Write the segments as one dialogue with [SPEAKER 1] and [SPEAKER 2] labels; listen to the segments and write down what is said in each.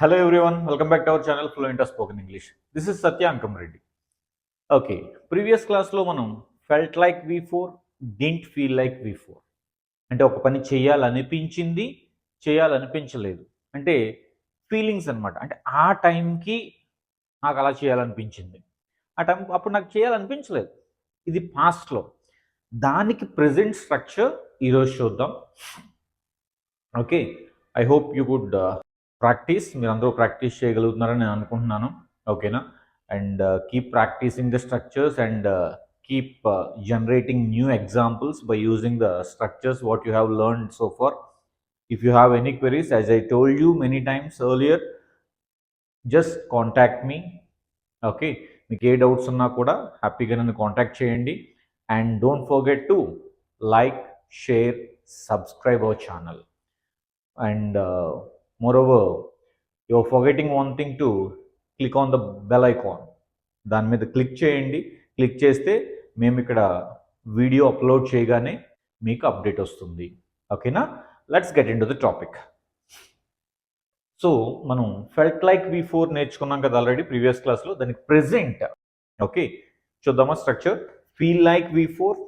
[SPEAKER 1] Hello everyone, welcome back to channel channel Fluent of English English. Is Satya Satya Reddy okay previous క్లాస్లో మనం felt like V four didn't feel like V four అంటే ఒక పని చేయాలనిపించింది చేయాలనిపించలేదు. అంటే feelings అనమాట అంటే ఆ టైంకి నాకు అలా చేయాలనిపించింది. ఆ టైం అప్పుడు నాకు చేయాలనిపించలేదు. ఇది పాస్ట్లో దానికి ప్రజెంట్ స్ట్రక్చర్ ఈరోజు చూద్దాం. Okay I hope you good practice మీరు అందరూ ప్రాక్టీస్ చేయగలుగుతున్నారని నేను అనుకుంటున్నాను. ఓకేనా? And keep practicing the structures and keep generating new examples by using the structures what you have learn so far if you have any queries as I told you many times earlier just contact me okay మీకు ఏ doubts ఉన్నా కూడా హ్యాపీగా నన్ను contact చేయండి. And don't forget to like share subscribe our channel and moreover your forgetting one thing to click on the bell icon దాని మీద click చేయండి. క్లిక్ చేస్తే మేము ఇక్కడ వీడియో అప్లోడ్ చేయగానే మీకు అప్డేట్ వస్తుంది. ఓకేనా let's get into the topic so మనం ఫెల్ట్ లైక్ వి ఫోర్ నేర్చుకున్నాం కదా ఆల్రెడీ ప్రీవియస్ క్లాస్లో దానికి ప్రెజెంట్ ఓకే చూద్దామా structure feel like V four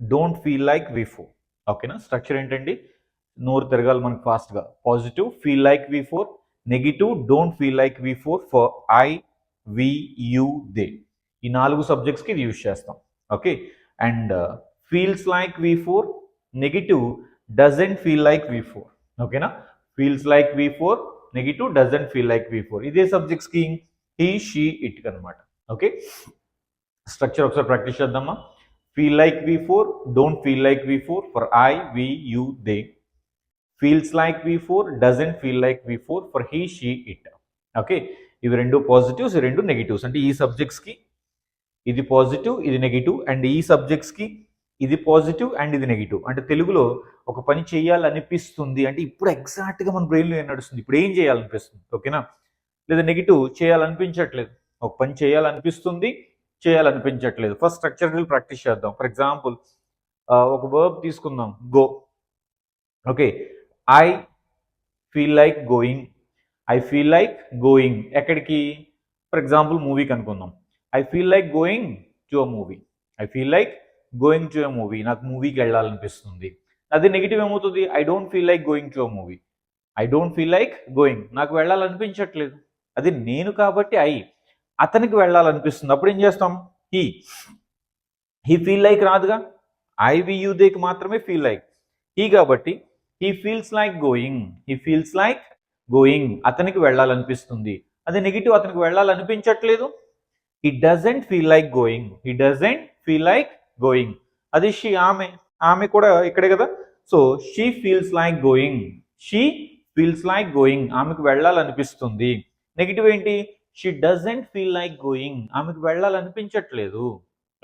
[SPEAKER 1] don't feel like V four ఓకేనా స్ట్రక్చర్ ఏంటండి? నోరు తిరగాలి మనకు ఫాస్ట్గా positive feel like V four negative don't feel like V four for I we you they ఈ నాలుగు సబ్జెక్ట్స్కి ఇది యూజ్ చేస్తాం. Okay and feels like V four negative doesn't feel like V four ఓకేనా feels like V four negative doesn't feel like V four ఇదే సబ్జెక్ట్స్కి he she it అనమాట okay structure ఒకసారి ప్రాక్టీస్ చేద్దామా? Feel like V four don't feel like V four for I we you they feels like V four doesn't feel like V four for he she it okay ఇవి రెండు positives ఇవి రెండు negatives అంటే ఈ సబ్జెక్ట్స్కి ఇది positive ఇది negative and ఈ సబ్జెక్ట్స్కి ఇది పాజిటివ్ అండ్ ఇది నెగిటివ్ అంటే తెలుగులో ఒక పని చేయాలనిపిస్తుంది అంటే ఇప్పుడు ఎగ్జాక్ట్గా మన బ్రెయిన్లో ఏం నడుస్తుంది? ఇప్పుడు ఏం చేయాలనిపిస్తుంది? ఓకేనా లేదా నెగిటివ్ చేయాలనిపించట్లేదు. ఒక పని చేయాలనిపిస్తుంది చేయాలనిపించట్లేదు. ఫస్ట్ స్ట్రక్చరల్ ప్రాక్టీస్ చేద్దాం. ఫర్ ఎగ్జాంపుల్ ఒక వర్బ్ తీసుకుందాం. Go okay I feel like going I feel like going ఎక్కడికి? ఫర్ ఎగ్జాంపుల్ మూవీకి అనుకుందాం I feel like going to a movie I feel like going to a movie నాకు మూవీకి వెళ్ళాలనిపిస్తుంది. అది నెగిటివ్ ఏమవుతుంది? I don't feel like going to a movie I don't feel like going నాకు వెళ్ళాలనిపించట్లేదు. అది నేను కాబట్టి ఐ అతనికి వెళ్ళాలనిపిస్తుంది. అప్పుడు ఏం చేస్తాం? హీ హీ ఫీల్ లైక్ రాదుగా? ఐ వి యూ దేకి మాత్రమే ఫీల్ లైక్ హీ కాబట్టి he feels like going he feels like going అతనికి వెళ్ళాలనిపిస్తుంది. అదే నెగిటివ్ అతనికి వెళ్ళాలనిపించట్లేదు. He doesn't feel like going he doesn't feel like going అది షీ ఆమె. ఆమె కూడా ఇక్కడే కదా. So she feels like going she feels like going ఆమెకు వెళ్ళాలనిపిస్తుంది. నెగిటివ్ ఏంటి? She doesn't feel like going ఆమెకు వెళ్ళాలనిపించట్లేదు.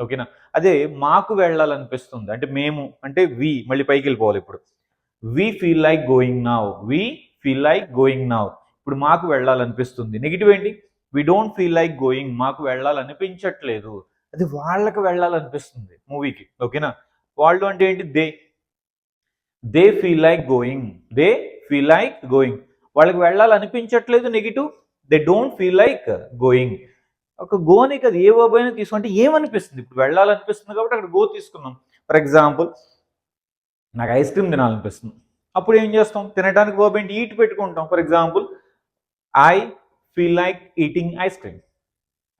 [SPEAKER 1] ఓకేనా అదే మాకు వెళ్ళాలనిపిస్తుంది. అంటే మేము అంటే వి మళ్ళీ పైకి వెళ్ళిపోవాలి ఇప్పుడు. We feel like going now we feel like going now ఇప్పుడు మాకు వెళ్ళాలనిపిస్తుంది. నెగిటివ్ ఏంటి? We don't feel like going మాకు వెళ్ళాలనిపించట్లేదు. అది వాళ్ళకి వెళ్ళాలనిపిస్తుంది మూవీకి. ఓకేనా? వాళ్ళు అంటే ఏంటి? They they feel like going they feel like going వాళ్ళకి వెళ్ళాలనిపించట్లేదు negative they don't feel like going ఒక గోని కదా ఏ వర్బ్ తీసుకుంటే ఏమనిపిస్తుంది? ఇప్పుడు వెళ్ళాలనిపిస్తుంది కాబట్టి అక్కడ గో తీసుకున్నాం. ఫర్ ఎగ్జాంపుల్ నాకు ఐస్ క్రీమ్ తినాలనిపిస్తుంది. అప్పుడు ఏం చేస్తాం? తినడానికి వర్బ్ ఈట్ పెట్టుకుంటాం. For example I feel like eating ice cream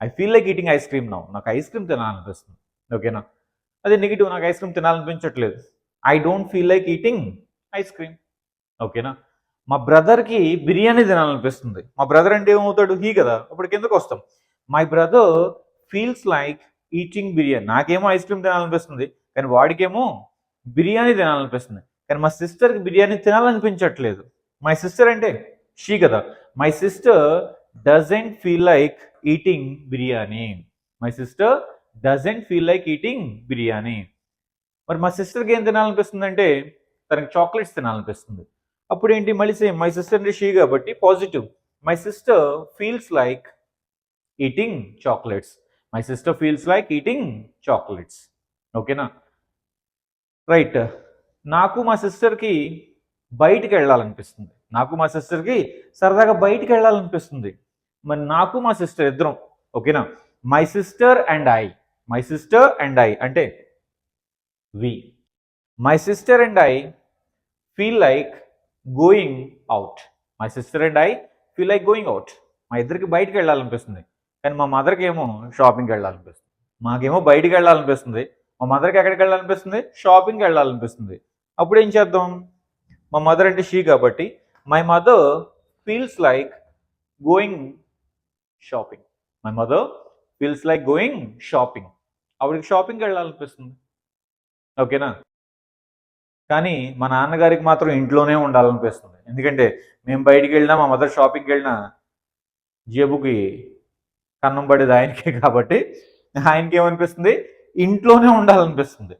[SPEAKER 1] I feel like eating ice cream నా నాకు ఐస్ క్రీమ్ తినాలనిపిస్తుంది. ఓకేనా అదే నెగిటివ్ నాకు ice cream తినాలనిపించట్లేదు. I don't feel like eating ice cream ఓకేనా మా బ్రదర్కి బిర్యానీ తినాలనిపిస్తుంది. మా బ్రదర్ అంటే ఏమవుతాడు? హీ కదా? అప్పుడు కిందకు వస్తాం. My brother feels like eating biryani. నాకేమో ఐస్ క్రీమ్ తినాలనిపిస్తుంది. కానీ వాడికేమో బిర్యానీ తినాలనిపిస్తుంది. కానీ మా సిస్టర్కి బిర్యానీ తినాలనిపించట్లేదు. మై సిస్టర్ అంటే షీ కదా. My sister doesn't feel like eating biryani. My sister doesn't feel like eating biryani. మరి మా సిస్టర్కి ఏం తినాలనిపిస్తుంది అంటే తనకి చాక్లెట్స్ తినాలనిపిస్తుంది. అప్పుడు ఏంటి? మళ్ళీ సేమ్ మై సిస్టర్ అంటే షీ కాబట్టి positive my sister feels like eating chocolates my sister feels like eating chocolates ఓకేనా రైట్ నాకు మా సిస్టర్కి బయటికి వెళ్ళాలనిపిస్తుంది. నాకు మా సిస్టర్కి సరదాగా బయటికి వెళ్ళాలనిపిస్తుంది. మరి నాకు మా సిస్టర్ ఇద్దరం ఓకేనా? My sister and I my sister and I అంటే we my sister and I feel like going out my sister and I feel like going out మా ఇద్దరికి బయటికి వెళ్ళాలనిపిస్తుంది. కానీ మా మదర్కి ఏమో షాపింగ్కి వెళ్ళాలనిపిస్తుంది. మాకేమో బయటికి వెళ్ళాలనిపిస్తుంది. మా మదర్కి ఎక్కడికి వెళ్ళాలనిపిస్తుంది? షాపింగ్కి వెళ్ళాలనిపిస్తుంది. అప్పుడు ఏం చేద్దాం? మా మదర్ అంటే షీ కాబట్టి my mother feels like going shopping my mother feels like going shopping ఆవిడకి షాపింగ్కి వెళ్ళాలనిపిస్తుంది. ఓకేనా? కానీ మా నాన్నగారికి మాత్రం ఇంట్లోనే ఉండాలనిపిస్తుంది. ఎందుకంటే మేము బయటికి వెళ్ళినా మా మదర్ షాపింగ్కి వెళ్ళినా జేబుకి కన్నం పడేది ఆయనకే కాబట్టి ఆయనకి ఏమనిపిస్తుంది? ఇంట్లోనే ఉండాలనిపిస్తుంది.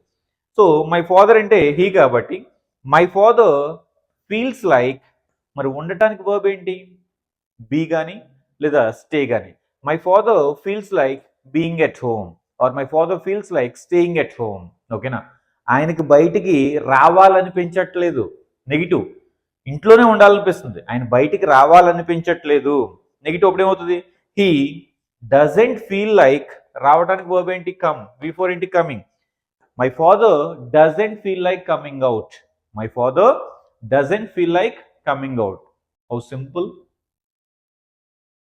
[SPEAKER 1] సో మై ఫాదర్ అంటే హీ కాబట్టి మై ఫాదర్ ఫీల్స్ లైక్ మరి ఉండటానికి వర్బ్ ఏంటి? బీ కానీ లేదా స్టే కానీ my father feels like being at home or my father feels like staying at home ఓకేనా ఆయనకి బయటికి రావాలనిపించట్లేదు. నెగిటివ్ ఇంట్లోనే ఉండాలనిపిస్తుంది. ఆయన బయటికి రావాలనిపించట్లేదు. నెగిటివ్ అప్పుడు ఏమవుతుంది? హీ డజంట్ ఫీల్ లైక్ రావడానికి వర్బ్ ఏంటి? కమ్ బిఫోర్ ఏంటి? Coming my father doesn't feel like coming out my father doesn't feel like coming out how simple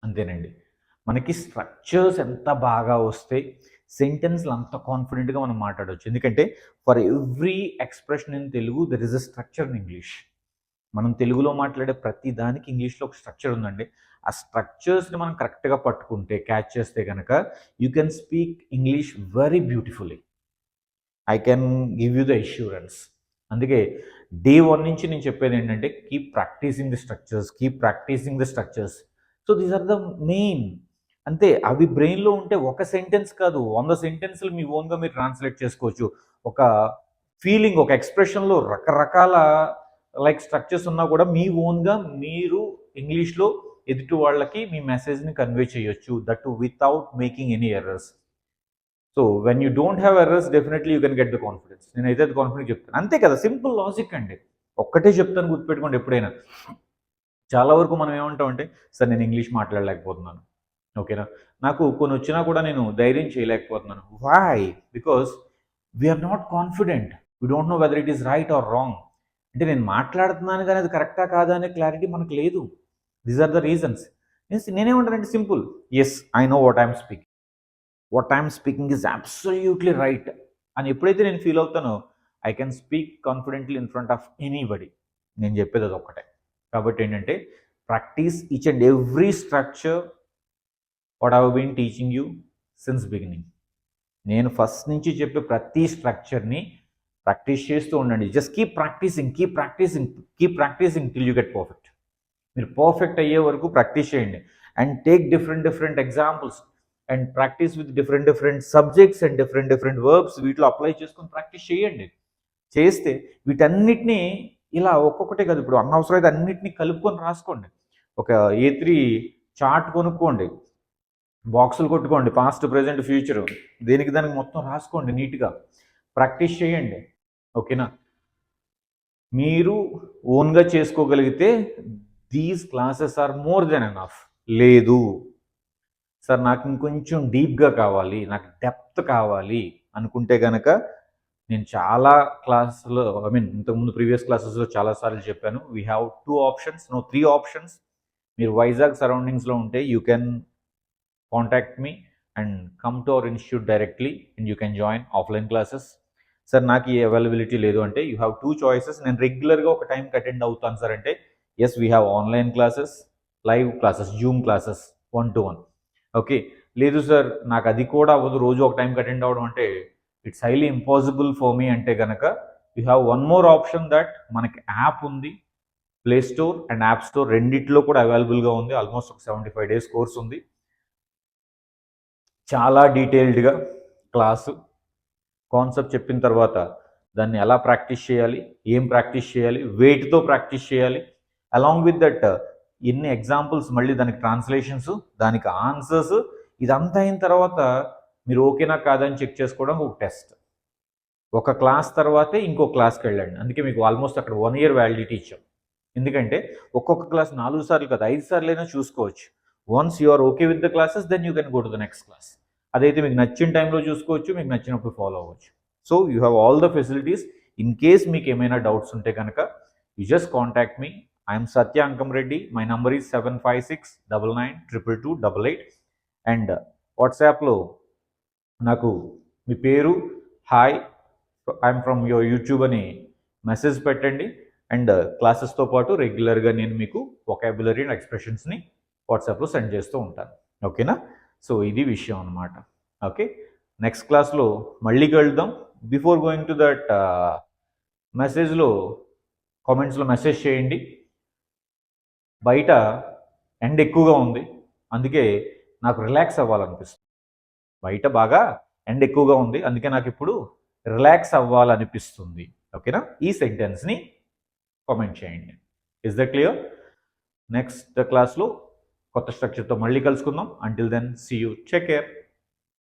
[SPEAKER 1] అంతేనండి. మనకి స్ట్రక్చర్స్ ఎంత బాగా వస్తే సెంటెన్స్లు అంత కాన్ఫిడెంట్గా మనం మాట్లాడవచ్చు ఎందుకంటే for every expression in Telugu there is a structure in English మనం తెలుగులో మాట్లాడే ప్రతి దానికి ఇంగ్లీష్లో ఒక స్ట్రక్చర్ ఉందండి. ఆ స్ట్రక్చర్స్ని మనం కరెక్ట్గా పట్టుకుంటే క్యాచ్ చేస్తే కనుక you can speak English very beautifully I can give you the assurance అందుకే డే వన్ నుంచి నేను చెప్పేది ఏంటంటే keep practicing the structures keep practicing the structures so these are the main అంతే అవి బ్రెయిన్లో ఉంటే ఒక సెంటెన్స్ కాదు వంద సెంటెన్స్లు మీ ఓన్గా మీరు ట్రాన్స్లేట్ చేసుకోవచ్చు. ఒక ఫీలింగ్ ఒక ఎక్స్ప్రెషన్లో రకరకాల లైక్ స్ట్రక్చర్స్ ఉన్నా కూడా మీ ఓన్గా మీరు ఇంగ్లీష్లో ఎదుటి వాళ్ళకి మీ మెసేజ్ని కన్వే చేయొచ్చు that without making any errors so when you don't have errors definitely you can get the confidence నేనైతే అది కాన్ఫిడెంట్ చెప్తాను. అంతే కదా సింపుల్ లాజిక్ అండి. ఒక్కటే చెప్తాను గుర్తుపెట్టుకోండి ఎప్పుడైనా. చాలా వరకు మనం ఏమంటామంటే సార్ నేను ఇంగ్లీష్ మాట్లాడలేకపోతున్నాను. ఓకేనా? నాకు కొన్ని వచ్చినా కూడా నేను ధైర్యం చేయలేకపోతున్నాను. Why because we're not confident we don't know whether it is right or wrong అంటే నేను మాట్లాడుతున్నాను కానీ అది కరెక్టా కాదా అనే క్లారిటీ మనకు లేదు. దీస్ ఆర్ ద రీజన్స్ నేనేమంటానంటే simple. Yes I know what I'm speaking what I'm speaking is absolutely right అని ఎప్పుడైతే నేను feel అవుతానో I can speak confidently in front of anybody నేను చెప్పేది అది ఒక్కటే కాబట్టి ఏంటంటే practice each and every structure what have been teaching you since beginning నేను ఫస్ట్ నుంచి చెప్పే ప్రతి స్ట్రక్చర్ని ప్రాక్టీస్ చేస్తూ ఉండండి. Just keep practicing keep practicing keep practicing till you get perfect మీరు పర్ఫెక్ట్ అయ్యే వరకు ప్రాక్టీస్ చేయండి. And take different different examples and practice with different different subjects and different different verbs వీటిలో అప్లై చేసుకొని ప్రాక్టీస్ చేయండి. చేస్తే వీటన్నిటినీ ఇలా ఒక్కొక్కటే కాదు. ఇప్పుడు అనవసరం అయితే అన్నిటినీ కలుపుకొని రాసుకోండి. ఒక ఏ త్రీ చార్ట్ కొనుక్కోండి. బాక్సులు కొట్టుకోండి. పాస్ట్ ప్రజెంట్ ఫ్యూచర్ దేనికి దానికి మొత్తం రాసుకోండి నీట్గా. ప్రాక్టీస్ చేయండి. ఓకేనా? మీరు ఓన్గా చేసుకోగలిగితే these classes are more than enough లేదు. సార్ నాకు ఇంకొంచెం డీప్గా కావాలి నాకు డెప్త్ కావాలి అనుకుంటే కనుక నేను చాలా క్లాసులో ఐ మీన్ ఇంతకుముందు ప్రీవియస్ క్లాసెస్లో చాలాసార్లు చెప్పాను. We have two options no three options మీరు వైజాగ్ సరౌండింగ్స్లో ఉంటే you can contact me and come to our institute directly and you can join offline classes sir నాకు ఈ అవైలబిలిటీ లేదు అంటే యూ హ్యావ్ టూ చాయిసెస్ నేను రెగ్యులర్గా ఒక టైంకి అటెండ్ అవుతాను సార్ అంటే yes we have online classes live classes Zoom classes one to one okay లేదు సార్ నాకు అది కూడా అవ్వదు. రోజు ఒక టైంకి అటెండ్ అవ్వడం అంటే it's highly impossible for me అంటే కనుక you have one more option that మనకి యాప్ ఉంది Play Store and App Store రెండిట్లో కూడా అవైలబుల్గా ఉంది. ఆల్మోస్ట్ ఒక సెవెంటీ ఫైవ్ డేస్ కోర్స్ ఉంది. చాలా డీటెయిల్డ్గా క్లాసు కాన్సెప్ట్ చెప్పిన తర్వాత దాన్ని ఎలా ప్రాక్టీస్ చేయాలి ఏం ప్రాక్టీస్ చేయాలి వెయిట్తో ప్రాక్టీస్ చేయాలి అలాంగ్ విత్ దట్ ఎన్ని ఎగ్జాంపుల్స్ మళ్ళీ దానికి ట్రాన్స్లేషన్స్ దానికి ఆన్సర్స్ ఇదంతా అయిన తర్వాత మీరు ఓకేనా కాదని చెక్ చేసుకోవడం ఒక టెస్ట్ ఒక క్లాస్ తర్వాతే ఇంకో క్లాస్కి వెళ్ళండి. అందుకే మీకు ఆల్మోస్ట్ అక్కడ వన్ ఇయర్ వ్యాలిడిటీ ఇచ్చాం. ఎందుకంటే ఒక్కొక్క క్లాస్ నాలుగు సార్లు కదా ఐదు సార్లు అయినా చూసుకోవచ్చు. Once you are okay with the classes then you can go to the next class అదైతే మీకు నచ్చిన టైంలో చూసుకోవచ్చు మీకు నచ్చినప్పుడు ఫాలో అవ్వచ్చు. So you have all the facilities in case మీకు ఏమైనా డౌట్స్ ఉంటే కనుక you just contact me I'm Satya Ankam Reddy my number is seven five six double nine triple two double eight and వాట్సాప్లో నాకు మీ పేరు hi I'm from your YouTube అని message పెట్టండి. అండ్ క్లాసెస్తో uh, పాటు రెగ్యులర్గా నేను మీకు ఒకాబులరీ అండ్ ఎక్స్ప్రెషన్స్ని వాట్సాప్లో సెండ్ చేస్తూ ఉంటాను. ఓకేనా సో ఇది విషయం అనమాట ఓకే నెక్స్ట్ క్లాస్లో మళ్ళీ కలుద్దాం. బిఫోర్ గోయింగ్ టు దట్ మెసేజ్లో కామెంట్స్లో మెసేజ్ చేయండి. బయట ఎండ ఎక్కువగా ఉంది. అందుకే నాకు రిలాక్స్ అవ్వాలనిపిస్తుంది. బయట బాగా ఎండ ఎక్కువగా ఉంది. అందుకే నాకు ఇప్పుడు రిలాక్స్ అవ్వాలనిపిస్తుంది. ఓకేనా ఈ సెంటెన్స్ని కామెంట్ చేయండి. ఇస్ ద క్లియర్ నెక్స్ట్ క్లాస్లో కొత్త స్ట్రక్చర్తో మళ్ళీ కలుసుకుందాం. Until then see you take care